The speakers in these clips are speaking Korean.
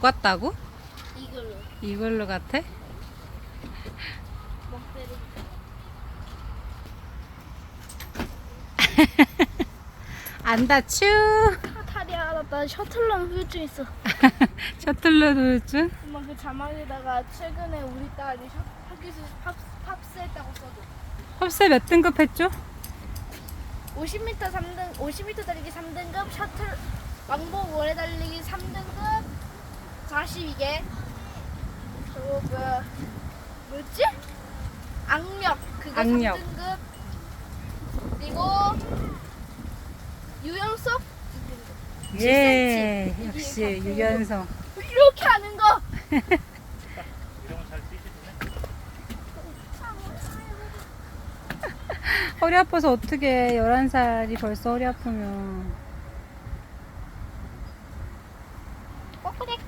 같다고? 이걸로 이걸로 같아? 먹대로. 안 다추. 아, 다리야, 나 셔틀런 후유증 있어. 셔틀러 도요증? 엄마 그 자막에다가 최근에 우리 딸이 셔, 학교에서 팝, 팝스 했다고 써줘. 컵스 몇 등급 했죠? 50m 3등, 50m 달리기 3등급, 셔틀 왕복 오래 달리기 3등급, 42개. 그리고 그 뭐였지? 악력 그거 악력. 3등급. 그리고 유연석 2등급. 예, 7cm. 역시 이게 유연성. 이렇게 하는 거. 허리 아파서 어떻게 11살이 벌써 허리 아프면. 꼬꾸댁.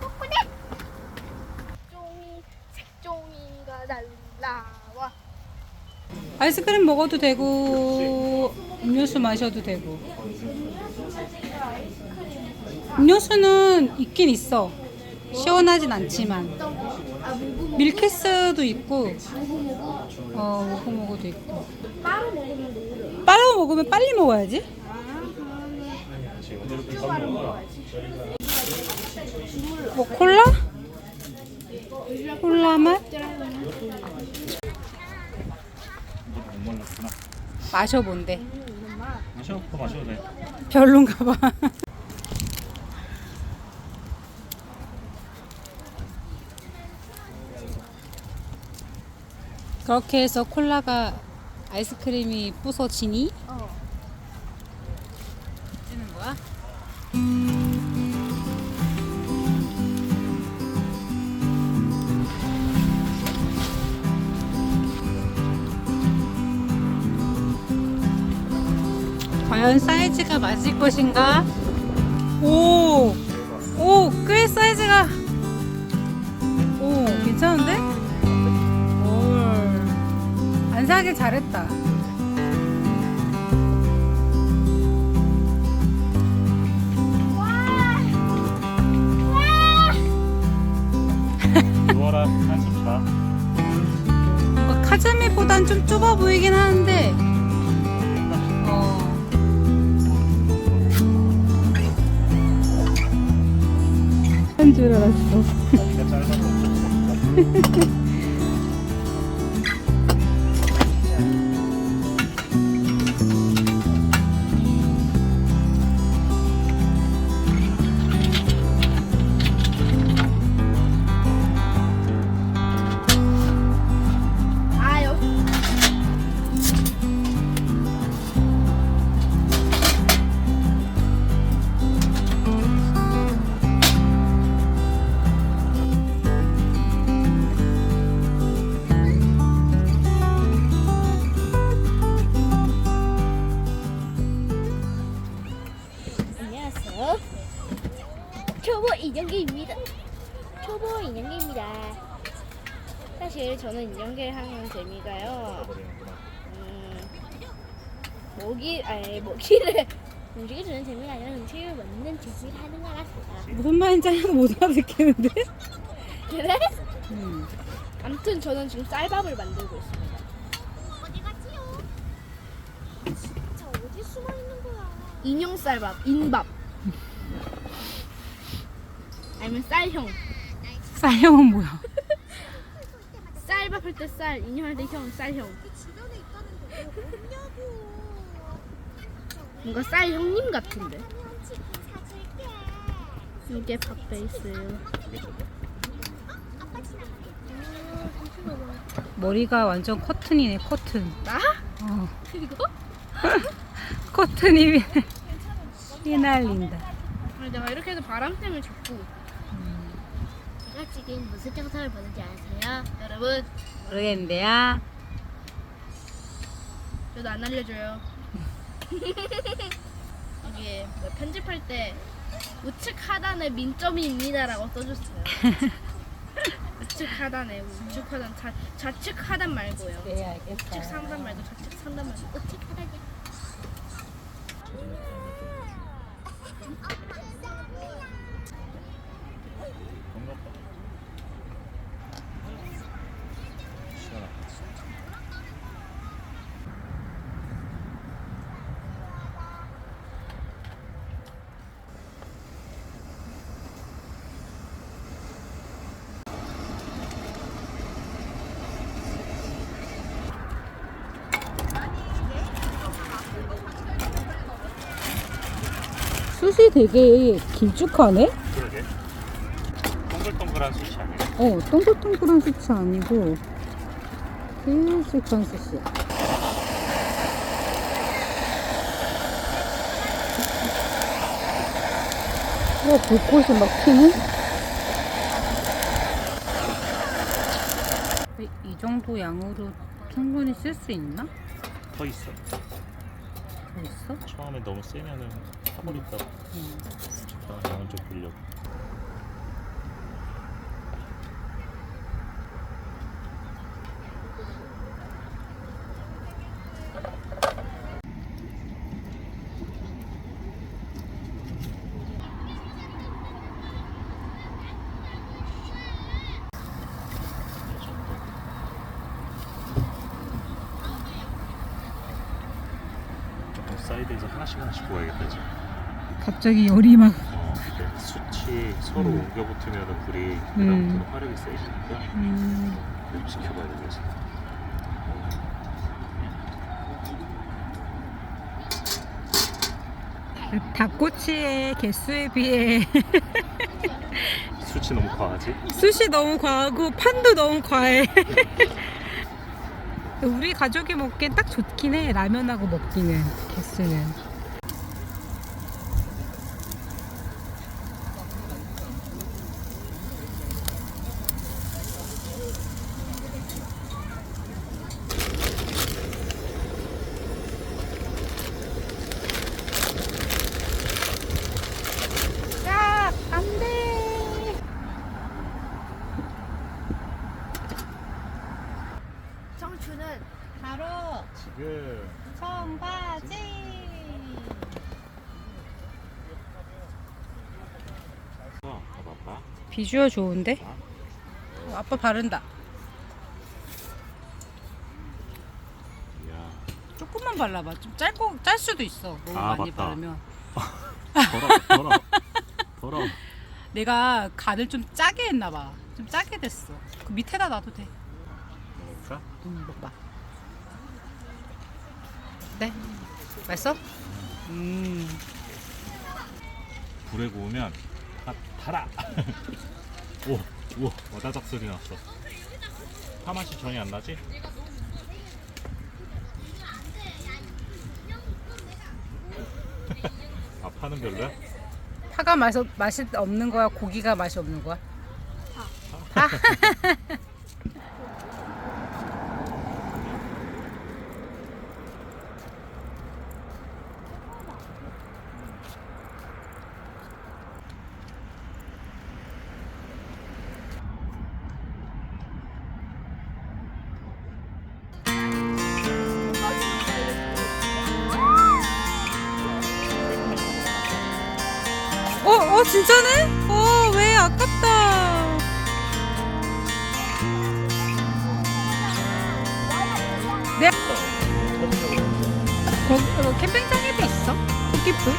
꼬꾸댁. 색종이 색종이가 날라와. 아이스크림 먹어도 되고, 음료수 마셔도 되고. 음료수는 있긴 있어. 시원하진 않지만. 밀키스도 있고. 어, 모고모고도 있고. 따로 먹으면 노래. 빨리 먹어야지. 뭐, 콜라? 콜라 맛? 못 말랐구나. 마셔본대. 마셔, 더 마셔도 돼. 별론가 봐. 그렇게 해서 콜라가 아이스크림이 부서지니? 어. 뜨는 거야? 과연 사이즈가 맞을 것인가? 오! 오! 꽤 사이즈가 오! 괜찮은데? 올. 안 사길 잘했다. 자. 어, 카즈미보단 좀 좁아 보이긴 하는데 줄 알았어. 저는 인형계 하는 재미가요. 음, 먹이, 아니 먹이를 움직여주는 재미가 아니라 음식을 먹는 재미를 하는 것 같습니다. 무슨 말인지 하나도 못 알아듣겠는데? 그래? 음. 아무튼 저는 지금 쌀밥을 만들고 있습니다. 어디 갔지요? 진짜 어디 숨어 있는 거야? 인형 쌀밥, 인밥. 아니면 쌀형. 쌀형은 뭐야? 쌀밥 할때 쌀, 인형 할 때 형, 쌀형. 그 주변에 있다는데 왜 없냐고. 뭔가 쌀 형님 같은데. 이게 밥 베이스예요. 머리가 완전 커튼이네 커튼 나? 어. 이거? 커튼이 휘날린다 아니, 내가 이렇게 해서 바람 때문에 자꾸. 지금 무슨 영상을 보는지 아세요? 여러분, 모르겠는데요 저도 안 알려줘요. 이게 뭐 편집할 때 우측 하단에 민점이 입니다라고 써줬어요. 우측 하단에 우측 하단 좌, 좌측 하단 말고요. 네 우측 알겠어요 상단 말고 좌측 상단 말고 우측 하단이야. 숯이 되게 길쭉하네? 그러게. 동글동글한 숯이 아니야. 어, 동글동글한 숯이 아니고 길쭉한 숯이야. 어, 불꽃이 막? 이, 이 정도 양으로 충분히 쓸 수 있나? 더 있어. 더 있어? 처음에 너무 세면은 타버릴까 봐. 응. 자, 양은 좀 빌려. 사이드에서 하나씩 하나씩 구워야겠다 지금. 갑자기 열이 막. 숯이 서로 음. 옮겨 붙으면 불이 음. 그다음부터는 화력이 세지니까 음, 좀 지켜봐야 되겠어. 닭꼬치의 개수에 비해 숯이 너무 과하지? 숯이 너무 과하고 판도 너무 과해. 우리 가족이 먹기엔 딱 좋긴 해. 라면하고 먹기는 개수는. 야, 안 돼. 청춘은 바로 지금 청바지. 어, 봐봐. 비주얼 좋은데? 어, 아빠 바른다. 조금만 발라봐. 좀 짧고 짤 수도 있어. 너무 아, 많이 맞다. 바르면. 더러, 더러, 더러. 내가 간을 좀 짜게 했나 봐. 좀 짜게 됐어. 그 밑에다 놔도 돼. 먹을까? 음, 먹봐. 네. 맛있어? 음. 불에 구우면 다 달아. 오, 우와, 와다닥 소리 났어. 파 맛이 전혀 안 나지? 아, 파는 별로야? 파가 맛, 맛이 없는 거야? 고기가 맛이 없는 거야? 파. 어, 네. 거기 어, 캠핑장에도 있어? 토끼풀?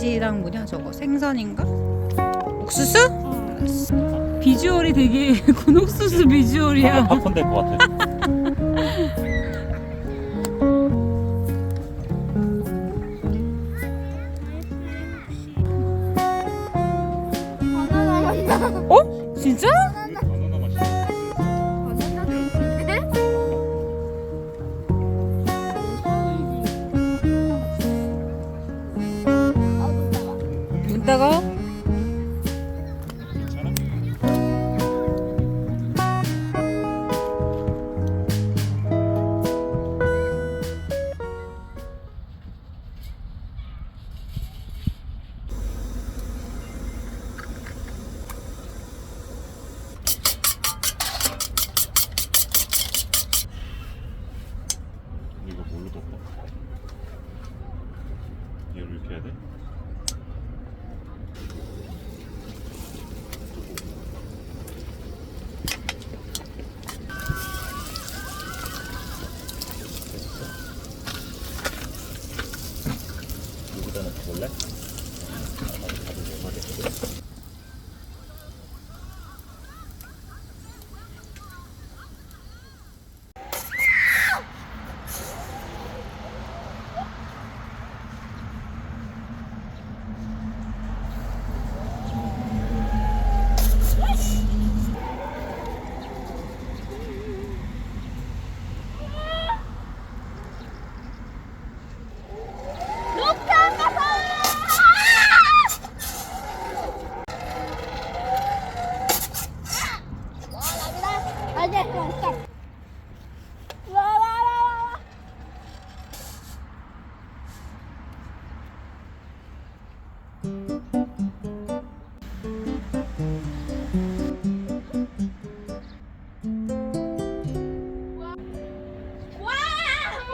소세지랑 뭐냐 저거 생선인가? 옥수수? 알았어. 비주얼이 되게 군옥수수 비주얼이야. 팝콘 될것 같아.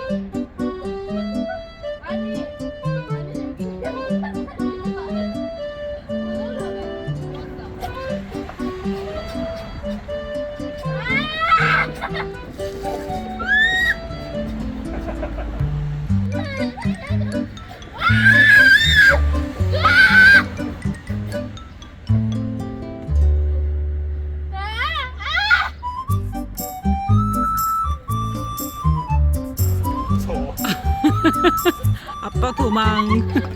Bye. 忙。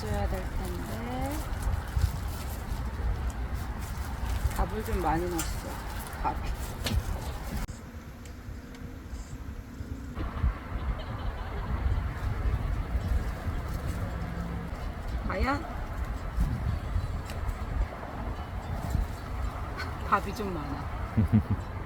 해줘야 될 텐데. 밥을 좀 많이 넣었어. 밥. 과연 밥이 좀 많아.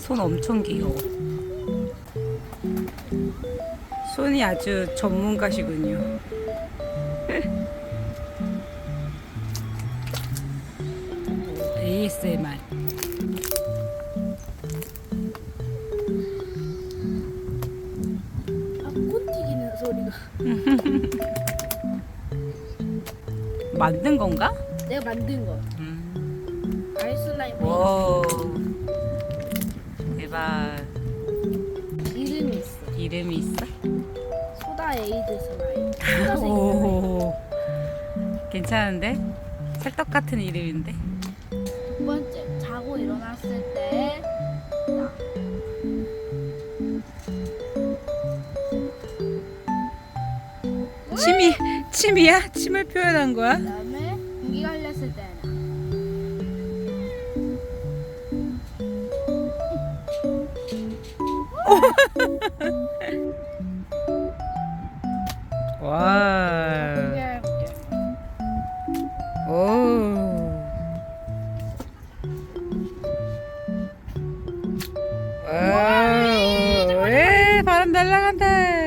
손 엄청 귀여워. 손이 아주 전문가시군요. 만든 건가? 내가 만든 거. 음. 아이슬라임 오. 대박. 이름이 있어. 이름이 있어? 소다 에이드 슬라임. 오. 괜찮은데? 찰떡 같은 이름인데? 두 번째, 자고 일어났을 때. 나. 침이 침이야? 침을 표현한 거야? 그다음에 공기가 흘렸을 때 나. 와. 공개해볼게. 오. 와. 에 바람 날라간다.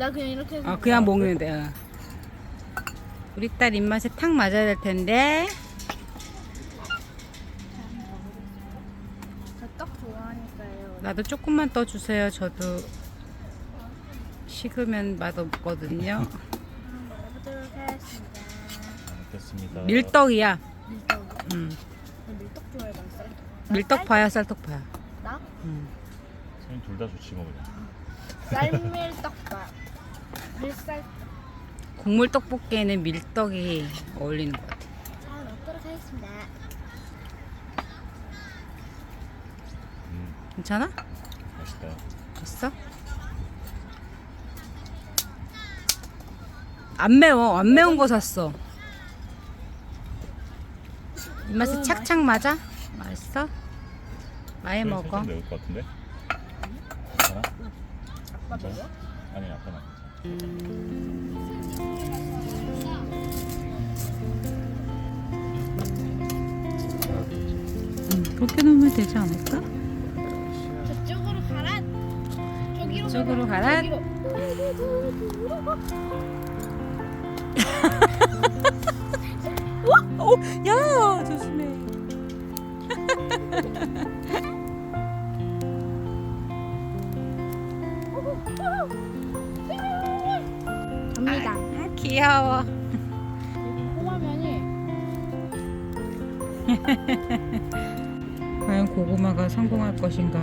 나 그냥 이렇게 해서 어 그냥 먹는데. 어. 우리 딸 입맛에 탁 맞아야 될 텐데. 저떡 좋아하니까요. 나도 조금만 떠 주세요. 저도 식으면 맛 없거든요. 한번 먹어보도록 하겠습니다. 알겠습니다. 밀떡이야. 밀떡. 음. 나 밀떡 좋아해 난 쌀떡. 밀떡파야, 쌀떡 파야. 나 음. 둘다 좋지 뭐 그냥. 쌀밀떡밥. 밀쌀. 국물 떡볶이에는 밀떡이 어울리는 것 같아. 자 먹도록 하겠습니다. 음, 괜찮아? 맛있다. 됐어? 안 매워. 안 매운 거 샀어. 입맛에 음, 착착 맞아? 맛있어? 많이 먹어. 좀 매울 것 같은데? 괜찮아? 아빠 먹어? 아니 아빠는 그렇게 놓으면 되지 않을까? 저쪽으로 가라. 저기로 저쪽으로 가라. 저기로. 어, 야, 조심해. 귀여워. 과연 고구마가 성공할 것인가?